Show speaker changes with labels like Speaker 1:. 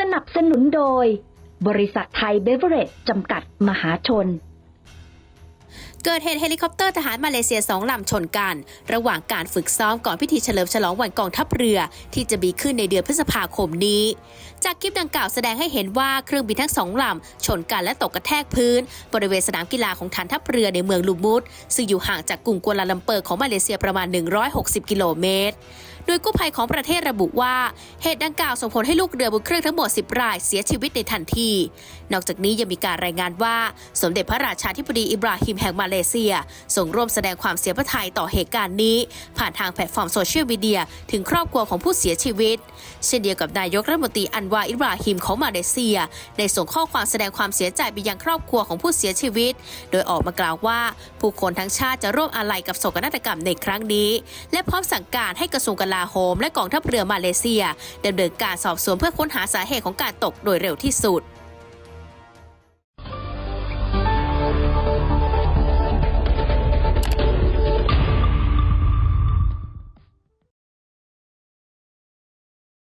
Speaker 1: สนับสนุนโดย บริษัทไทยเบเวอเรจจำกัดมหาชน
Speaker 2: เกิดเหตุเฮลิคอปเตอร์ทหารมาเลเซียสองลำชนกัน ระหว่างการฝึกซ้อมก่อนพิธีเฉลิมฉลองวันกองทัพเรือ ที่จะมีขึ้นในเดือนพฤษภาคมนี้ จากคลิปดังกล่าวแสดงให้เห็นว่าเครื่องบินทั้งสองลำชนกันและตกกระแทกพื้น บริเวณสนามกีฬาของฐานทัพเรือในเมืองลูมุดซึ่งอยู่ห่างจากกรุงกัวลาลัมเปอร์ของมาเลเซียประมาณ 160 กิโลเมตร โดยกู้ภัยของประเทศระบุว่า เหตุดังกล่าวส่งผลให้ลูกเรือบนเครื่องทั้งหมด 10 รายเสียชีวิตในทันที นอกจากนี้ยังมีการรายงานว่า สมเด็จพระราชาธิบดีอิบราฮิมแห่งมาเลเซียส่งร่วมแสดงความเสียพระทัยต่อเหตุการณ์นี้ ผ่านทางแพลตฟอร์มโซเชียลมีเดียถึงครอบครัวของผู้เสียชีวิต เช่นเดียวกับนายกรัฐมนตรีอันวาอิบราฮิมของมาเลเซียได้ส่งข้อความแสดงความเสียใจไปยังครอบครัวของผู้เสียชีวิต โดยออกมากล่าวว่า ผู้คนทั้งชาติจะร่วมอาลัยกับโศกนาฏกรรมในครั้งนี้ และพร้อมสั่งการให้กระทรวงกลาโฮมและกองทัพเรือมาเลเซียดำเนินการสอบสวนเพื่อค้นหาสาเหตุของการตกโดยเร็วที่สุด